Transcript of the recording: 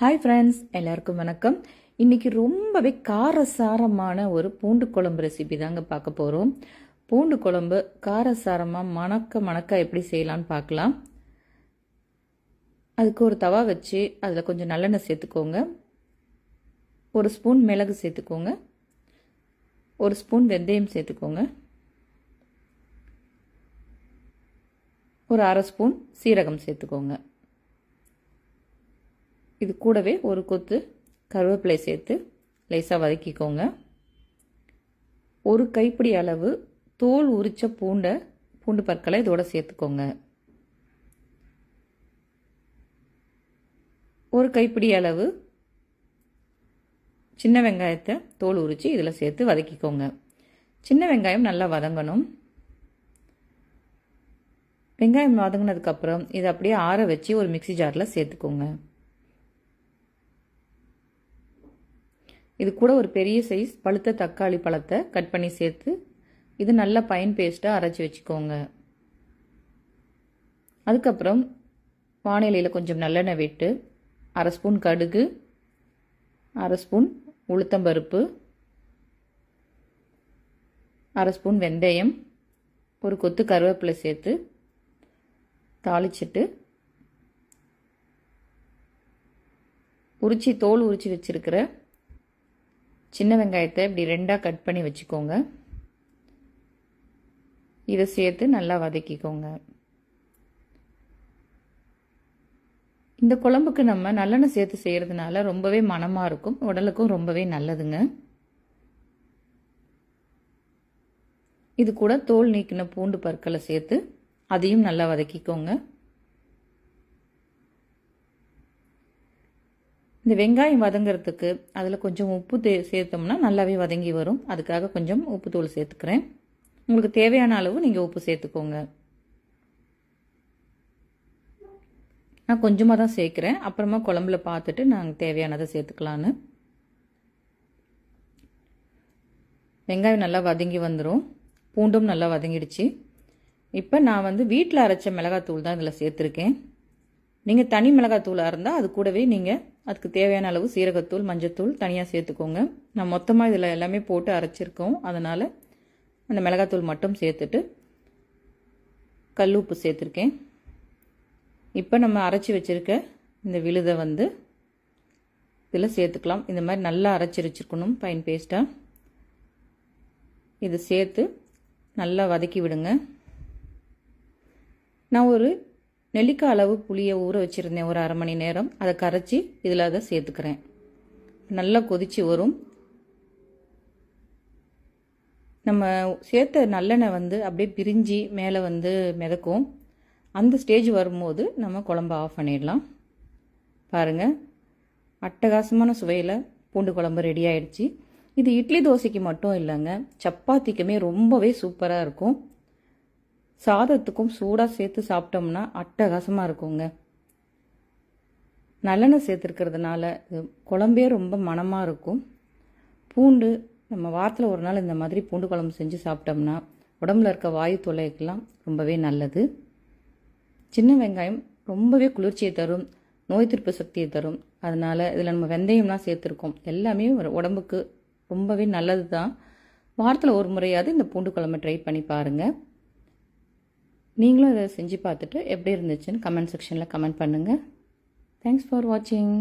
Hi friends எல்லாருக்கும் வணக்கம். இன்றைக்கி ரொம்பவே காரசாரமான ஒரு பூண்டு குழம்பு ரெசிபி தாங்க பார்க்க போகிறோம் பூண்டு குழம்பு காரசாரமாக மணக்க மணக்க எப்படி செய்யலான்னு பார்க்கலாம். அதுக்கு ஒரு தவா வச்சு அதில் கொஞ்சம் நல்லெண்ணெய் சேர்த்துக்கோங்க. ஒரு ஸ்பூன் மிளகு சேர்த்துக்கோங்க. ஒரு ஸ்பூன் வெந்தயம் சேர்த்துக்கோங்க. ஒரு அரை ஸ்பூன் சீரகம் சேர்த்துக்கோங்க. இது கூடவே ஒரு கொத்து கருவேப்பிலை சேர்த்து லேசாக வதக்கிக்கோங்க. ஒரு கைப்பிடி அளவு தோல் உரித்த பூண்டை பூண்டு பற்களை இதோட சேர்த்துக்கோங்க. ஒரு கைப்பிடி அளவு சின்ன வெங்காயத்தை தோல் உரித்து இதில் சேர்த்து வதக்கிக்கோங்க. சின்ன வெங்காயம் நல்லா வதங்கணும். வெங்காயம் வதங்கினதுக்கப்புறம் இதை அப்படியே ஆற வச்சு ஒரு மிக்சி ஜாரில் சேர்த்துக்கோங்க. இது கூட ஒரு பெரிய சைஸ் பழுத்த தக்காளி பழத்தை கட் பண்ணி சேர்த்து இது நல்ல பைன் பேஸ்ட்டாக அரைச்சி வச்சுக்கோங்க. அதுக்கப்புறம் வானிலையில் கொஞ்சம் நல்லெண்ணெய் விட்டு அரை ஸ்பூன் கடுகு அரை ஸ்பூன் உளுத்தம்பருப்பு அரை ஸ்பூன் வெந்தயம் ஒரு கொத்து கருவேப்பிலை சேர்த்து தாளிச்சிட்டு உரிச்சி தோல் உரிச்சி வச்சுருக்கிற சின்ன வெங்காயத்தை இப்படி ரெண்டாக கட் பண்ணி வச்சுக்கோங்க. இதை சேர்த்து நல்லா வதக்கிக்கோங்க. இந்த குழம்புக்கு நம்ம நல்லெண்ணெய் சேர்த்து செய்கிறதுனால ரொம்பவே மனமாக இருக்கும். உடலுக்கும் ரொம்பவே நல்லதுங்க. இது கூட தோல் நீக்கின பூண்டு பற்களை சேர்த்து அதையும் நல்லா வதக்கிக்கோங்க. இந்த வெங்காயம் வதங்கிறதுக்கு அதில் கொஞ்சம் உப்பு தே சேர்த்தோம்னா நல்லாவே வதங்கி வரும். அதுக்காக கொஞ்சம் உப்புத்தூள் சேர்த்துக்கிறேன். உங்களுக்கு தேவையான அளவு நீங்கள் உப்பு சேர்த்துக்கோங்க. நான் கொஞ்சமாக தான் சேர்க்குறேன். அப்புறமா குழம்புல பார்த்துட்டு நாங்கள் தேவையானதை சேர்த்துக்கலான்னு. வெங்காயம் நல்லா வதங்கி வந்துடும் பூண்டும் நல்லா வதங்கிடுச்சு. இப்போ நான் வந்து வீட்டில் அரைச்ச மிளகாத்தூள் தான் இதில் சேர்த்துருக்கேன். நீங்கள் தனி மிளகாத்தூளாக இருந்தால் அது கூடவே நீங்கள் அதுக்கு தேவையான அளவு சீரகத்தூள் மஞ்சத்தூள் தனியாக சேர்த்துக்கோங்க. நான் மொத்தமாக இதில் எல்லாமே போட்டு அரைச்சிருக்கோம். அதனால் அந்த மிளகாத்தூள் மட்டும் சேர்த்துட்டு கல் உப்பு சேர்த்துருக்கேன். இப்போ நம்ம அரைச்சி வச்சுருக்க இந்த விழுதை வந்து இதில் சேர்த்துக்கலாம். இந்த மாதிரி நல்லா அரைச்சி வச்சுருக்கணும் பைன் பேஸ்ட்டாக இது சேர்த்து நல்லா வதக்கி விடுங்க. நான் ஒரு நெல்லிக்காய் அளவு புளியை ஊற வச்சுருந்தேன். ஒரு அரை மணி நேரம். அதை கரைச்சி இதில் அதை சேர்த்துக்கிறேன். நல்லா கொதித்து வரும். நம்ம சேர்த்த நல்லெண்ணெய் வந்து அப்படியே பிரிஞ்சு மேலே வந்து மிதக்கும். அந்த ஸ்டேஜ் வரும்போது நம்ம குழம்பு ஆஃப் பண்ணிடலாம். பாருங்கள் அட்டகாசமான சுவையில் பூண்டு குழம்பு ரெடி ஆயிடுச்சு. இது இட்லி தோசைக்கு மட்டும் இல்லைங்க. சப்பாத்திக்குமே ரொம்பவே சூப்பராக இருக்கும். சாதத்துக்கும் சூடாக சேர்த்து சாப்பிட்டோம்னா அட்டகாசமாக இருக்குங்க. நல்லெண்ணெய் சேர்த்துருக்கிறதுனால குழம்பே ரொம்ப மனமாக இருக்கும். பூண்டு நம்ம வாரத்தில் ஒரு நாள் இந்த மாதிரி பூண்டு குழம்பு செஞ்சு சாப்பிட்டோம்னா உடம்புல இருக்க வாயு தொலைக்கெல்லாம் ரொம்பவே நல்லது. சின்ன வெங்காயம் ரொம்பவே குளிர்ச்சியை தரும் நோய் திருப்பு சக்தியை தரும். அதனால் இதில் நம்ம வெந்தயம்லாம் சேர்த்துருக்கோம். எல்லாமே உடம்புக்கு ரொம்பவே நல்லது தான் வாரத்தில் ஒரு முறையாவது இந்த பூண்டு குழம்பு ட்ரை பண்ணி பாருங்கள் நீங்களும் இதை செஞ்சு பார்த்துட்டு எப்படி இருந்துச்சுன்னு கமெண்ட் செக்ஷனில் கமெண்ட் பண்ணுங்கள் தேங்க்ஸ் ஃபார் வாட்சிங்